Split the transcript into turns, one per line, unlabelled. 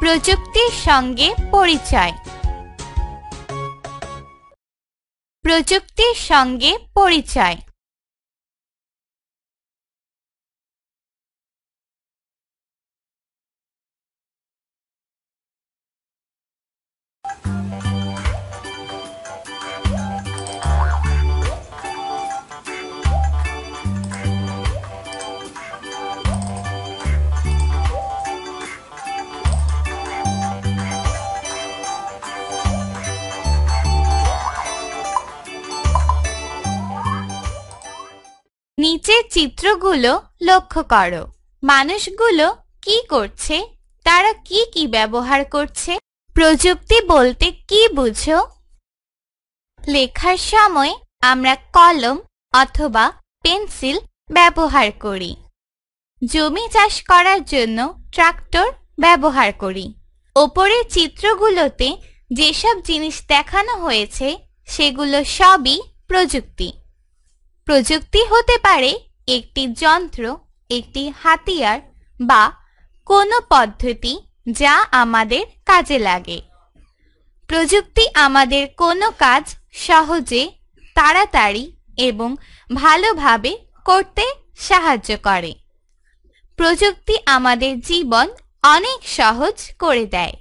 প্রযুক্তির সঙ্গে পরিচয়। প্রযুক্তির সঙ্গে পরিচয়। নিচের চিত্রগুলো লক্ষ্য করো। মানুষগুলো কি করছে? তারা কি কি ব্যবহার করছে? প্রযুক্তি বলতে কি বুঝো? লেখার সময় আমরা কলম অথবা পেন্সিল ব্যবহার করি। জমি চাষ করার জন্য ট্রাক্টর ব্যবহার করি। ওপরের চিত্রগুলোতে যেসব জিনিস দেখানো হয়েছে, সেগুলো সবই প্রযুক্তি। প্রযুক্তি হতে পারে একটি যন্ত্র, একটি হাতিয়ার বা কোনো পদ্ধতি যা আমাদের কাজে লাগে। প্রযুক্তি আমাদের কোনো কাজ সহজে, তাড়াতাড়ি এবং ভালোভাবে করতে সাহায্য করে। প্রযুক্তি আমাদের জীবন অনেক সহজ করে দেয়।